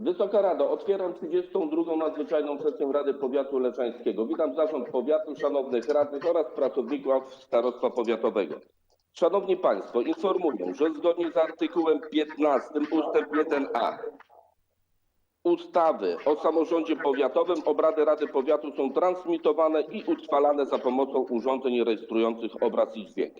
Wysoka Rado, otwieram 32. nadzwyczajną sesję Rady Powiatu Leczańskiego. Witam Zarząd Powiatu, szanownych radnych oraz pracowników Starostwa Powiatowego. Szanowni Państwo, informuję, że zgodnie z artykułem 15 ustęp 1a ustawy o samorządzie powiatowym obrady Rady Powiatu są transmitowane i utrwalane za pomocą urządzeń rejestrujących obraz i dźwięk.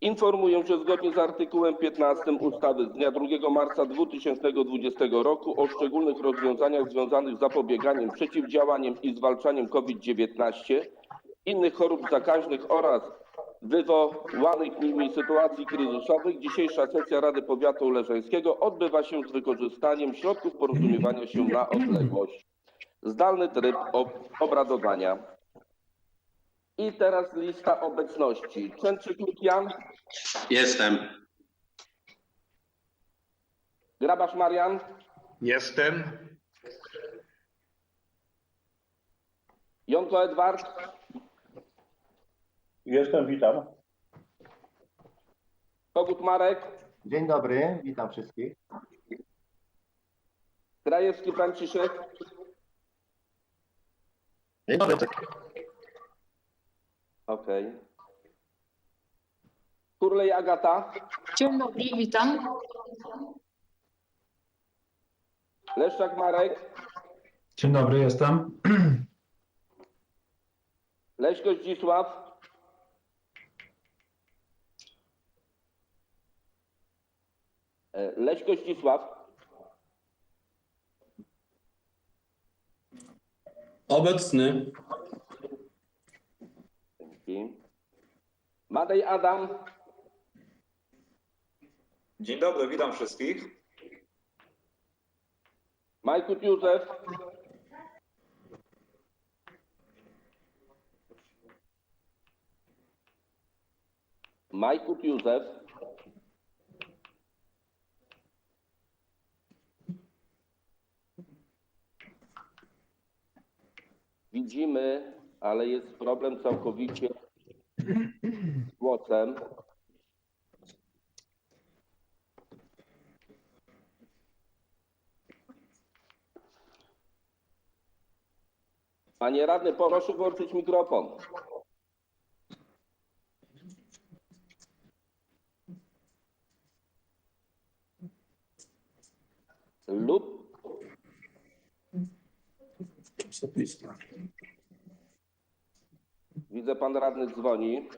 Informuję, że zgodnie z artykułem 15 ustawy z dnia 2 marca 2020 roku o szczególnych rozwiązaniach związanych z zapobieganiem, przeciwdziałaniem i zwalczaniem COVID-19, innych chorób zakaźnych oraz wywołanych nimi sytuacji kryzysowych, dzisiejsza sesja Rady Powiatu Leżeńskiego odbywa się z wykorzystaniem środków porozumiewania się na odległość. Zdalny tryb ob- obradowania. I teraz lista obecności. Częczyk Jan, Jestem. Grabasz Marian, Jestem. Jonko Edward, Jestem, witam. Kogut Marek, Dzień dobry, witam wszystkich. Krajewski Franciszek, Dzień dobry. Okej. Turlej Agata, Dzień dobry, witam. Leszczak Marek, Dzień dobry, jestem. Leśko Zdzisław, E, Leśko Zdzisław, Obecny. Dzięki. Madej Adam, Dzień dobry, witam wszystkich. Majkut Józef, Majkut Józef, widzimy, ale jest problem całkowicie głosem. Panie radny, proszę włączyć mikrofon. Lub widzę pan radny dzwoni.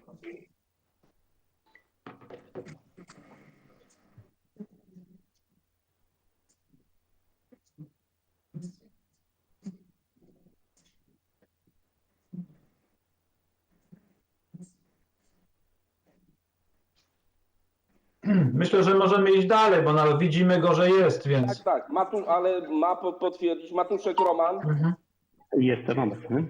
Myślę, że możemy iść dalej, bo nawet widzimy go, że jest, Tak, więc. tak, ma tu, ale ma po- potwierdzić Matuszek Roman, Mhm. Jestem obecny.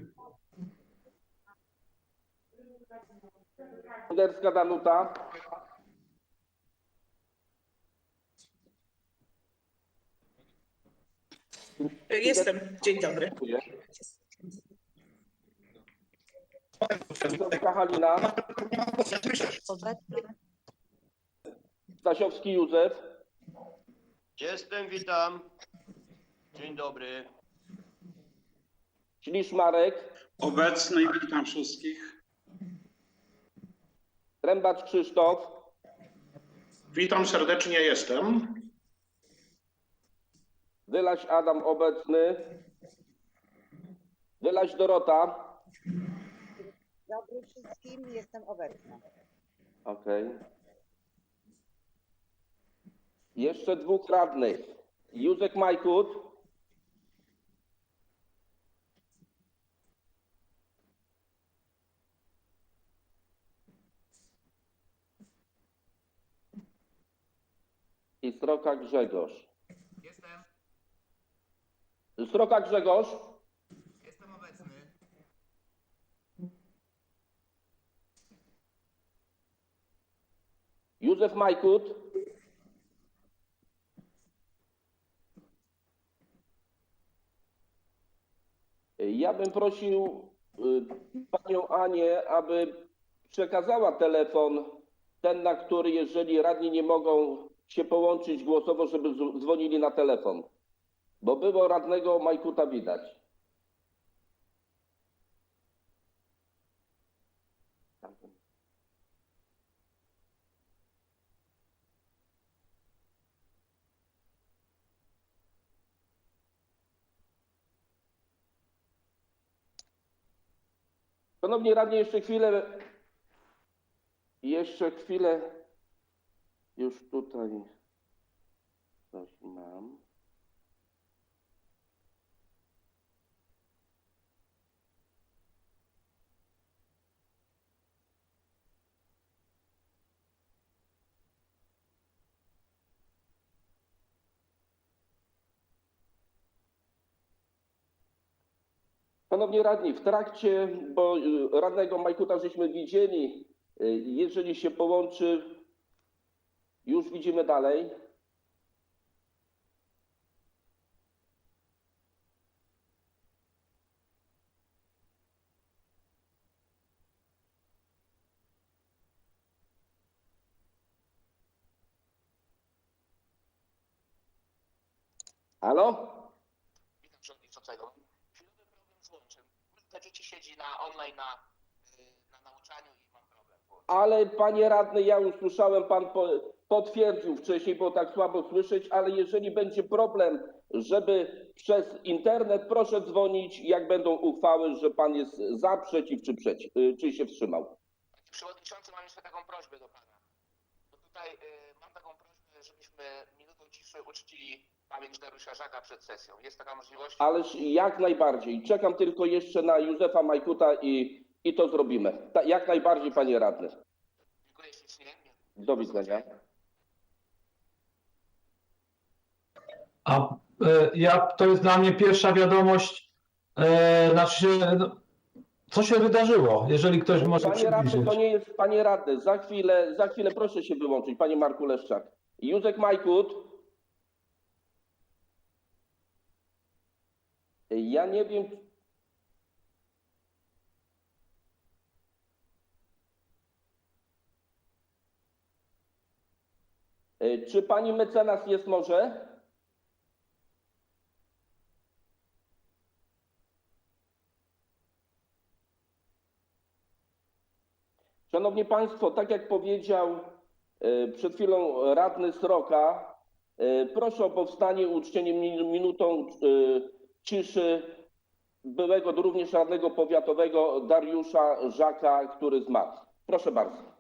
Anderska Danuta, Jestem. Dzień dobry. dziękuję. Józefka Halina, Stasiowski Józef, Jestem, witam. Dzień dobry. Ślisz Marek, Obecny i witam wszystkich. Trębacz Krzysztof, Witam serdecznie, jestem. Wylaś Adam obecny, Wylaś Dorota, Dobry wszystkim, jestem obecna. okej. Jeszcze dwóch radnych, Józek Majkut, i Sroka Grzegorz. Jestem, Sroka Grzegorz, jestem obecny. Józef Majkut, ja bym prosił y, panią Anię, aby przekazała telefon, ten, na który jeżeli radni nie mogą się połączyć głosowo, żeby dzwonili na telefon. Bo było radnego Majkuta widać. Szanowni radni, jeszcze chwilę, jeszcze chwilę, już tutaj coś mam. Szanowni radni, w trakcie, bo y, radnego Majkuta żeśmy widzieli, y, jeżeli się połączy, już widzimy dalej. Halo? Witam przewodniczącego. Chwilowy problem z łączem. Dwójka dzieci siedzi na online na, y, na nauczaniu i mam problem. Ale panie radny, ja już słyszałem, pan po, potwierdził wcześniej, bo tak słabo słyszeć, ale jeżeli będzie problem, żeby przez internet, proszę dzwonić, jak będą uchwały, że pan jest za, przeciw czy przeciw, y, czy się wstrzymał. Panie przewodniczący, mam jeszcze taką prośbę do pana. Bo tutaj y, mam taką prośbę, żebyśmy minutą ciszy uczcili pamięć Dariusza Żaka przed sesją. Jest taka możliwość? Ależ jak najbardziej. Czekam tylko jeszcze na Józefa Majkuta i, i to zrobimy. Ta, jak najbardziej, panie radny. Dziękuję ślicznie. Do widzenia. A e, ja, to jest dla mnie pierwsza wiadomość, e, znaczy, no, co się wydarzyło, jeżeli ktoś może Panie radny, przybliżyć. to nie jest panie radny. Za chwilę, za chwilę proszę się wyłączyć, panie Marku Leszczak. Józek Majkut. Ja nie wiem. E, Czy pani mecenas jest może? Szanowni Państwo, tak jak powiedział e, przed chwilą radny Sroka, e, proszę o powstanie i uczczenie min- minutą e, ciszy byłego również radnego powiatowego Dariusza Żaka, który zmarł. Proszę bardzo.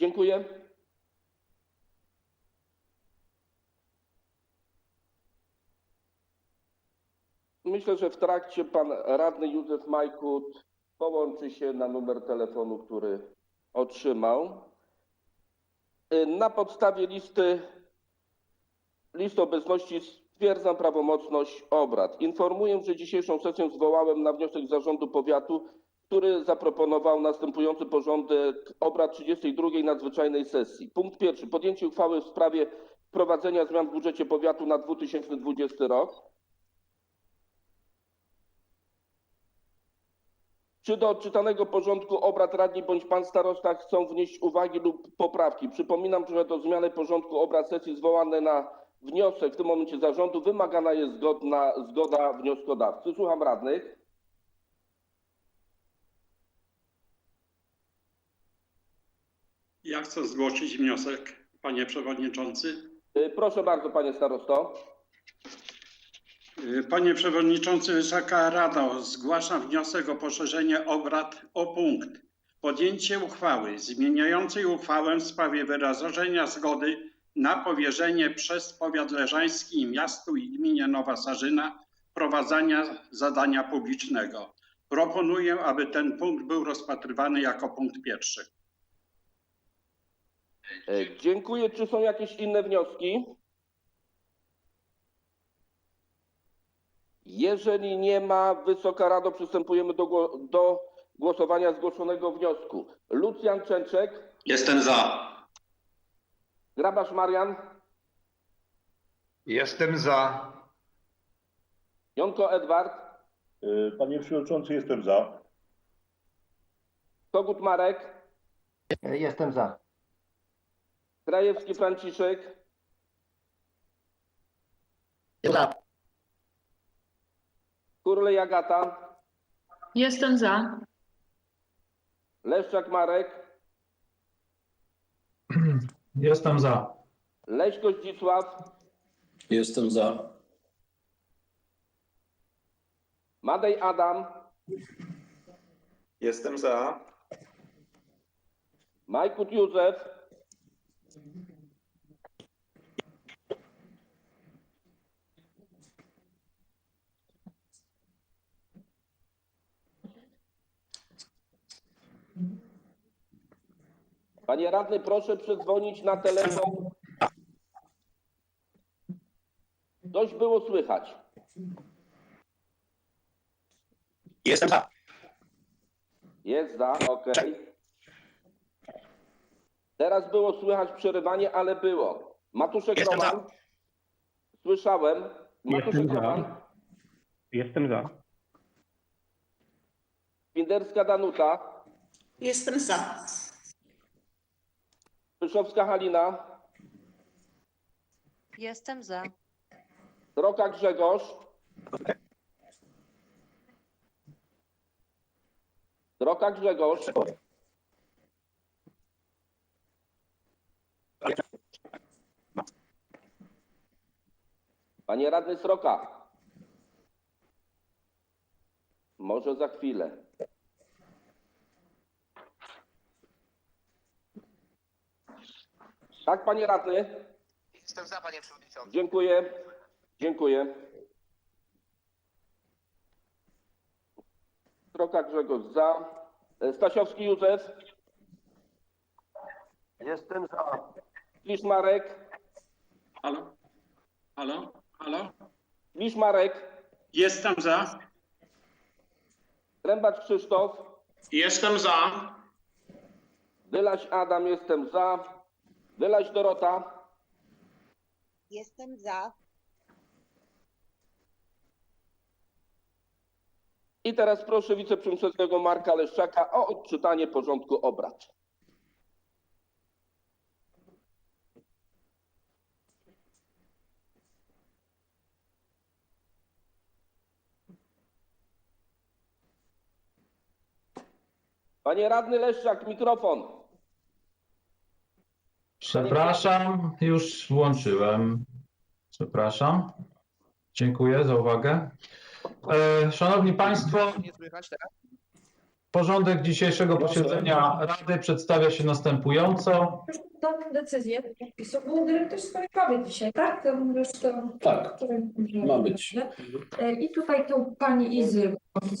Dziękuję. Myślę, że w trakcie pan radny Józef Majkut połączy się na numer telefonu, który otrzymał. Na podstawie listy, listy obecności stwierdzam prawomocność obrad. Informuję, że dzisiejszą sesję zwołałem na wniosek zarządu powiatu, który zaproponował następujący porządek obrad 32 nadzwyczajnej sesji. Punkt pierwszy. Podjęcie uchwały w sprawie wprowadzenia zmian w budżecie powiatu na 2020 rok. Czy do odczytanego porządku obrad radni bądź pan starosta chcą wnieść uwagi lub poprawki? Przypominam, że do zmiany porządku obrad sesji zwołane na wniosek w tym momencie zarządu wymagana jest zgodna, zgoda wnioskodawcy. Słucham radnych. Ja chcę zgłosić wniosek, panie przewodniczący. Y, Proszę bardzo, panie starosto. Y, Panie przewodniczący, Wysoka Rado, zgłaszam wniosek o poszerzenie obrad o punkt. Podjęcie uchwały zmieniającej uchwałę w sprawie wyrażenia zgody na powierzenie przez powiat leżański miastu i gminie Nowa Sarzyna prowadzenia zadania publicznego. Proponuję, aby ten punkt był rozpatrywany jako punkt pierwszy. E, Dziękuję. Czy są jakieś inne wnioski? Jeżeli nie ma, Wysoka Rado, przystępujemy do, do głosowania zgłoszonego wniosku. Lucjan Częczek, Jestem za. Grabasz Marian, Jestem za. Jonko Edward, Y, Panie Przewodniczący, jestem za. Kogut Marek, E, Jestem za. Krajewski Franciszek, Za. Kurlej Agata, Jestem za. Leszczak Marek, Jestem za. Leśko Zdzisław, Jestem za. Madej Adam, Jestem za. Majkut Józef, Panie radny, proszę przedzwonić na telefon. Coś było słychać. Jestem za. Jest za, okej. Teraz było słychać przerywanie, ale było. Matuszek Jestem Roman. Słyszałem. Matuszek Jestem za. Roman. Jestem za. Pinderska Danuta. Jestem za. Pyszowska Halina. Jestem za. Sroka Grzegorz. Sroka Grzegorz. Panie radny Sroka. Może za chwilę. Tak, panie radny. Jestem za, panie przewodniczący. Dziękuję. Dziękuję. Sroka Grzegorz za. E, Stasiowski Józef. Jestem za. Liszmarek. Halo? Halo? Halo? Liszmarek. Jestem za. Trębacz Krzysztof. Jestem za. Wylaś Adam, jestem za. Wylaś Dorota. Jestem za. I teraz proszę wiceprzewodniczącego Marka Leszczaka o odczytanie porządku obrad. Panie radny Leszczak, mikrofon. Przepraszam, już włączyłem. Przepraszam. Dziękuję za uwagę. E, Szanowni Państwo, porządek dzisiejszego posiedzenia Rady przedstawia się następująco. Tą decyzję podpisu był dyrektor Skorikowy dzisiaj, tak? To zresztą... Tak, ma być. I tutaj tą pani Izy.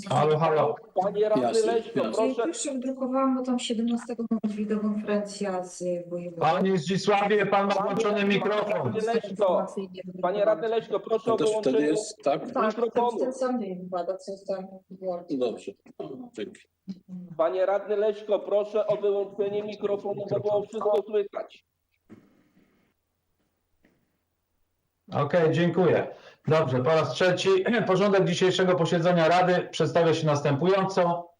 Halo, halo. Panie radny Leśko, proszę. Pierwsze wydrukowałam, bo tam 17 ma być wideokonferencja z wojewodą. Panie Zdzisławie, pan ma włączony mikrofon. Panie Leśko, panie radny Leśko, proszę o To wtedy wyłączenie. jest, tak? Tak, mikrofonu. ten sam dzień wypada, co tam włączyć. Dobrze. O, Dzięki. Panie radny Leśko, proszę o wyłączenie mikrofonu, bo było wszystko słychać. Okej, dziękuję. Dobrze, po raz trzeci. Porządek dzisiejszego posiedzenia Rady przedstawia się następująco.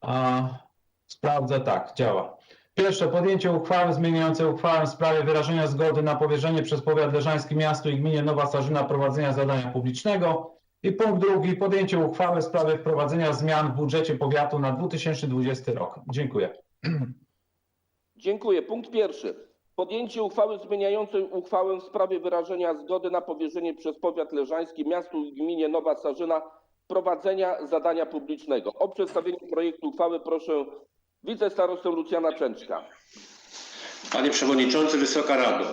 A, sprawdzę, tak, działa. Pierwsze, podjęcie uchwały zmieniającej uchwałę w sprawie wyrażenia zgody na powierzenie przez powiat leżański miastu i gminie Nowa Sarzyna prowadzenia zadania publicznego. I punkt drugi, podjęcie uchwały w sprawie wprowadzenia zmian w budżecie powiatu na 2020 rok. Dziękuję. Dziękuję. Punkt pierwszy. Podjęcie uchwały zmieniającej uchwałę w sprawie wyrażenia zgody na powierzenie przez powiat leżański miastu i gminie Nowa Sarzyna prowadzenia zadania publicznego. O przedstawienie projektu uchwały proszę wicestarostę Lucjana Częczka. Panie Przewodniczący, Wysoka Rado.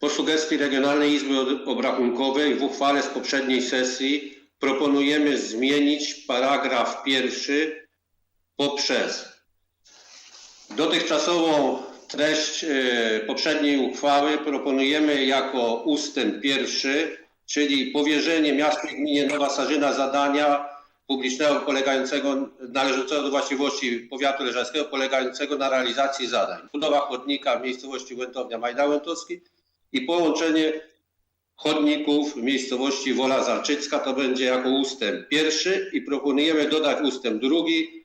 Po sugestii Regionalnej Izby Obrachunkowej w uchwale z poprzedniej sesji proponujemy zmienić paragraf pierwszy poprzez dotychczasową treść e, poprzedniej uchwały proponujemy jako ustęp pierwszy, czyli powierzenie miastu i gminie Nowa Sarzyna zadania publicznego polegającego, należącego do właściwości powiatu leżańskiego, polegającego na realizacji zadań. Budowa chodnika w miejscowości Łętownia Majda Łętowski i połączenie chodników w miejscowości Wola Zalczycka. To będzie jako ustęp pierwszy i proponujemy dodać ustęp drugi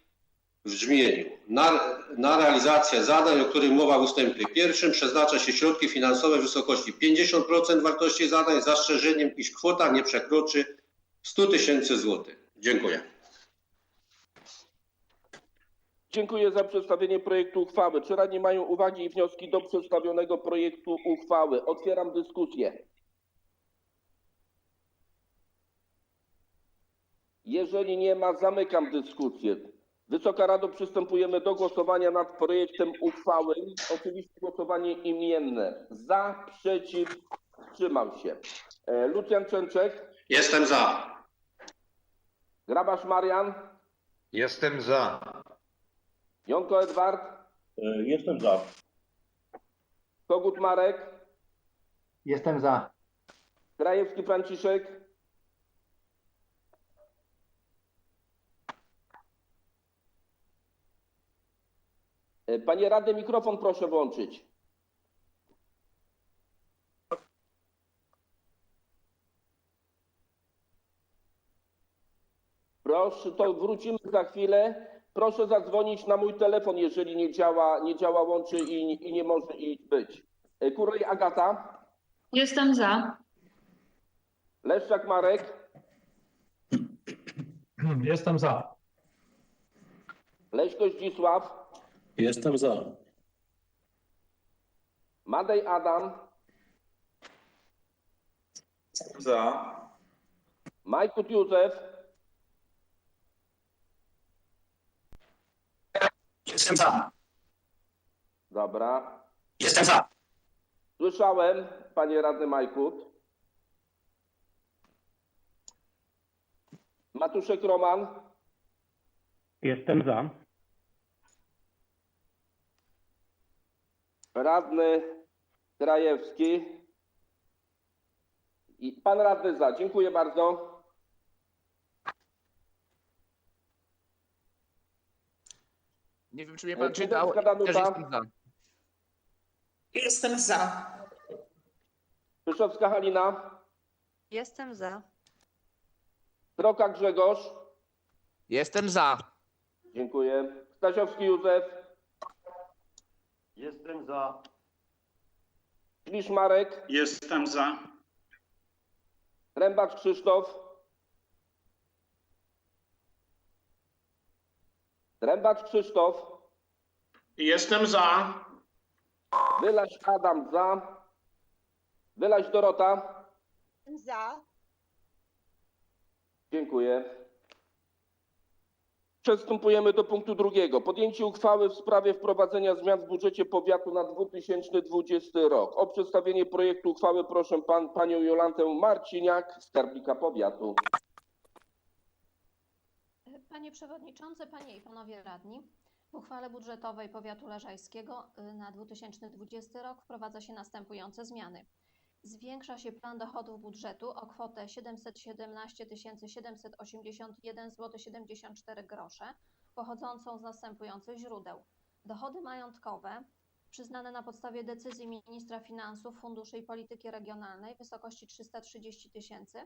w brzmieniu. Na, na realizację zadań, o których mowa w ustępie pierwszym, przeznacza się środki finansowe w wysokości 50% wartości zadań z zastrzeżeniem, iż kwota nie przekroczy 100 tysięcy złotych. Dziękuję. Dziękuję za przedstawienie projektu uchwały. Czy radni mają uwagi i wnioski do przedstawionego projektu uchwały? Otwieram dyskusję. Jeżeli nie ma, zamykam dyskusję. Wysoka Rado, przystępujemy do głosowania nad projektem uchwały. Oczywiście głosowanie imienne. Za, przeciw, wstrzymał się. E, Lucjan Częczek, Jestem za. Grabasz Marian, Jestem za. Jonko Edward, E, Jestem za. Kogut Marek, Jestem za. Krajewski Franciszek, Panie Rady, mikrofon proszę włączyć. Proszę, to wrócimy za chwilę. Proszę zadzwonić na mój telefon, jeżeli nie działa, nie działa łączy i, i nie może i być. E, Kurej Agata, Jestem za. Leszczak Marek, Jestem za. Leśko Zdzisław, Jestem za. Madej Adam, Jestem za. Majkut Józef, Jestem za. dobra. Jestem za. Słyszałem, panie radny Majkut. Matuszek Roman, Jestem za. Radny Krajewski. I pan radny za. Dziękuję bardzo. Nie wiem, czy mnie E, pan czytał. Kudelska Danuta. Też jestem za. Jestem za. Pyszowska Halina, Jestem za. Troka Grzegorz. Jestem za. Dziękuję. Stasiowski Józef, Jestem za. Klisz Marek, Jestem za. Rębacz Krzysztof. Rębacz Krzysztof. Jestem za. Wylaś Adam za. Wylaś Dorota. Jestem za. Dziękuję. Przystępujemy do punktu drugiego. Podjęcie uchwały w sprawie wprowadzenia zmian w budżecie powiatu na 2020 rok. O przedstawienie projektu uchwały proszę pan, panią Jolantę Marciniak, skarbnika powiatu. Panie Przewodniczący, Panie i Panowie Radni, w uchwale budżetowej Powiatu Leżajskiego na 2020 rok wprowadza się następujące zmiany. Zwiększa się plan dochodów budżetu o kwotę 717 781 zł 74 grosze, pochodzącą z następujących źródeł. Dochody majątkowe przyznane na podstawie decyzji ministra finansów, funduszy i polityki regionalnej w wysokości 330 tysięcy.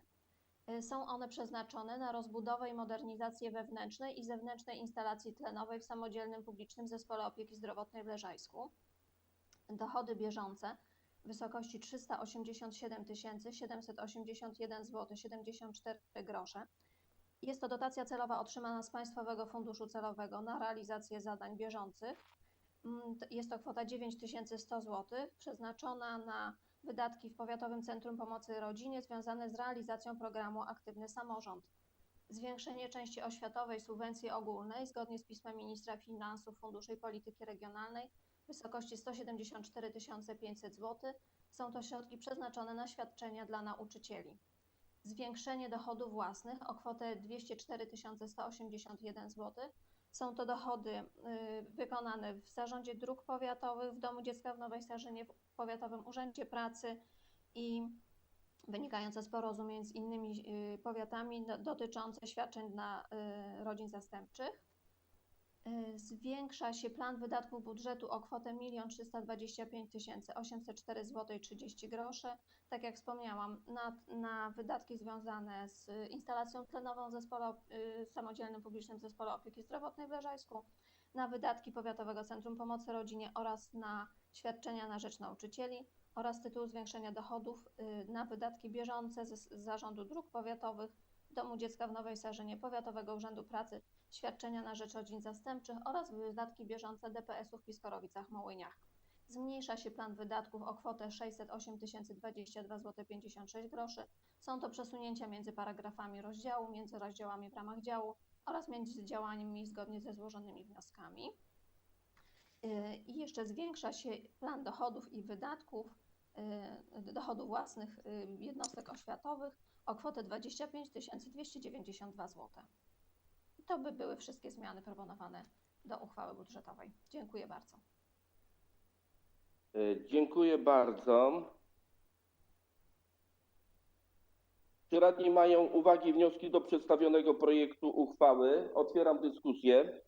Y, Są one przeznaczone na rozbudowę i modernizację wewnętrznej i zewnętrznej instalacji tlenowej w samodzielnym publicznym zespole opieki zdrowotnej w Leżajsku. Dochody bieżące w wysokości 387 781 zł 74 grosze. Jest to dotacja celowa otrzymana z Państwowego Funduszu Celowego na realizację zadań bieżących. Mm, Jest to kwota 9100 zł przeznaczona na wydatki w Powiatowym Centrum Pomocy Rodzinie związane z realizacją programu Aktywny Samorząd. Zwiększenie części oświatowej subwencji ogólnej zgodnie z pismem ministra finansów, funduszy i polityki regionalnej w wysokości 174 500 zł. Są to środki przeznaczone na świadczenia dla nauczycieli. Zwiększenie dochodów własnych o kwotę 204 181 zł. Są to dochody y, wykonane w Zarządzie Dróg Powiatowych, w Domu Dziecka w Nowej Starzynie, w Powiatowym Urzędzie Pracy i wynikające z porozumień z innymi y, powiatami do- dotyczące świadczeń dla y, rodzin zastępczych. Y, Zwiększa się plan wydatków budżetu o kwotę 1 325 804 zł 30 groszy. Tak jak wspomniałam, na, na wydatki związane z instalacją tlenową w zespole, y, samodzielnym publicznym zespole opieki zdrowotnej w Leżajsku, na wydatki Powiatowego Centrum Pomocy Rodzinie oraz na świadczenia na rzecz nauczycieli oraz tytułu zwiększenia dochodów y, na wydatki bieżące z Zarządu Dróg Powiatowych, Domu Dziecka w Nowej Sarzynie, Powiatowego Urzędu Pracy, świadczenia na rzecz rodzin zastępczych oraz wydatki bieżące DPS-u w Piskorowicach Mołyniach. Zmniejsza się plan wydatków o kwotę 608 022 zł 56 groszy. Są to przesunięcia między paragrafami rozdziału, między rozdziałami w ramach działu oraz między działaniami zgodnie ze złożonymi wnioskami. Y, I jeszcze zwiększa się plan dochodów i wydatków y, dochodów własnych y, jednostek oświatowych o kwotę 25 292 zł. To by były wszystkie zmiany proponowane do uchwały budżetowej. Dziękuję bardzo. E, Dziękuję bardzo. Czy radni mają uwagi wnioski do przedstawionego projektu uchwały? Otwieram dyskusję.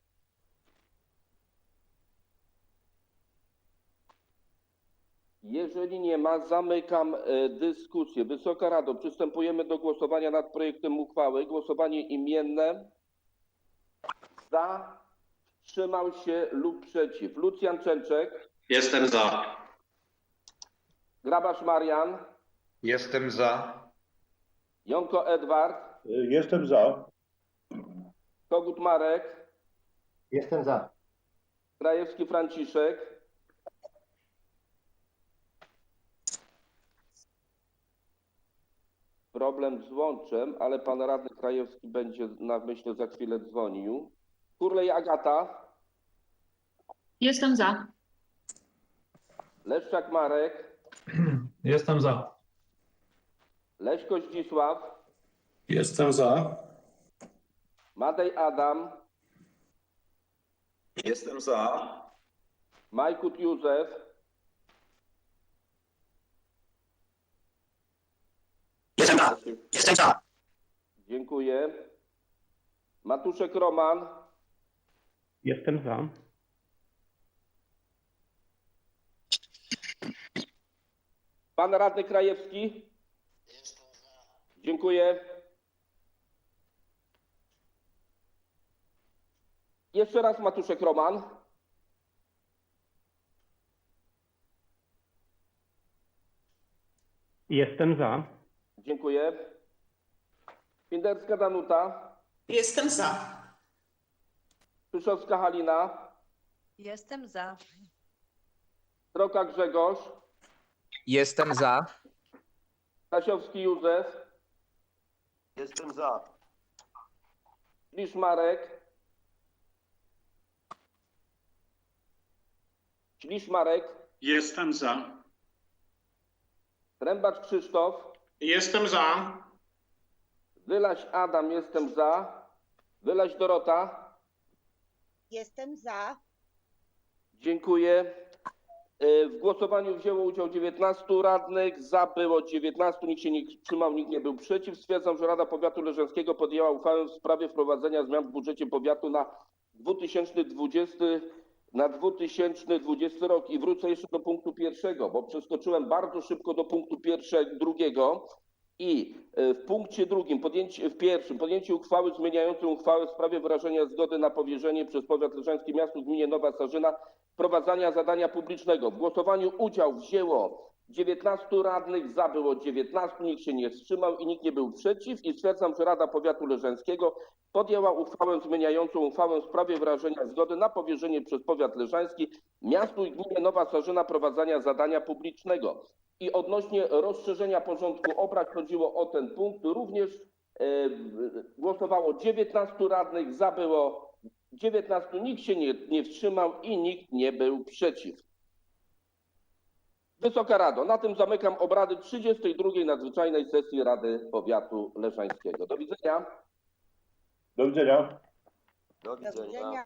Jeżeli nie ma, zamykam e, dyskusję. Wysoka Rado, przystępujemy do głosowania nad projektem uchwały. Głosowanie imienne. Za, wstrzymał się lub przeciw. Lucjan Częczek, Jestem za. Grabarz Marian, Jestem za. Jonko Edward, Jestem za. Kogut Marek, Jestem za. Krajewski Franciszek, problem z łączem, ale pan radny Krajewski będzie na myślę za chwilę dzwonił. Kurlej Agata, Jestem za. Leszczak Marek, Jestem za. Leśko Zdzisław, Jestem za. Madej Adam, Jestem za. Majkut Józef, Jestem za. Jestem za. dziękuję. Matuszek Roman, Jestem za. pan radny Krajewski, dziękuję. Jeszcze raz Matuszek Roman. Jestem za. Dziękuję. Pinderska Danuta, Jestem za. Szyszowska Halina, Jestem za. Stroka Grzegorz, Jestem za. Stasiowski Józef, Jestem za. Lisz Marek, Lisz Marek, Jestem za. Trębacz Krzysztof, Jestem za. Wylaś Adam, jestem za, Wylaś Dorota, Jestem za. dziękuję. Y, W głosowaniu wzięło udział 19 radnych, za było 19, nikt się nie wstrzymał, nikt nie był przeciw. Stwierdzam, że Rada Powiatu Leżeńskiego podjęła uchwałę w sprawie wprowadzenia zmian w budżecie powiatu na 2020 na 2020 rok i wrócę jeszcze do punktu pierwszego, bo przeskoczyłem bardzo szybko do punktu pierwszego, drugiego i e, w punkcie drugim, podjęcie, w pierwszym, podjęcie uchwały zmieniającej uchwałę w sprawie wyrażenia zgody na powierzenie przez powiat leżański miastu gminie Nowa Sarzyna wprowadzania zadania publicznego. W głosowaniu udział wzięło 19 radnych, za było 19, nikt się nie wstrzymał i nikt nie był przeciw i stwierdzam, że Rada Powiatu Leżańskiego podjęła uchwałę zmieniającą uchwałę w sprawie wyrażenia zgody na powierzenie przez powiat leżański miastu i gminie Nowa Sarzyna prowadzenia zadania publicznego. I odnośnie rozszerzenia porządku obrad chodziło o ten punkt. Również e, głosowało 19 radnych, za było 19, nikt się nie, nie wstrzymał i nikt nie był przeciw. Wysoka Rado, na tym zamykam obrady 32 nadzwyczajnej sesji Rady Powiatu Leżańskiego. Do widzenia. Do widzenia. Do Do widzenia.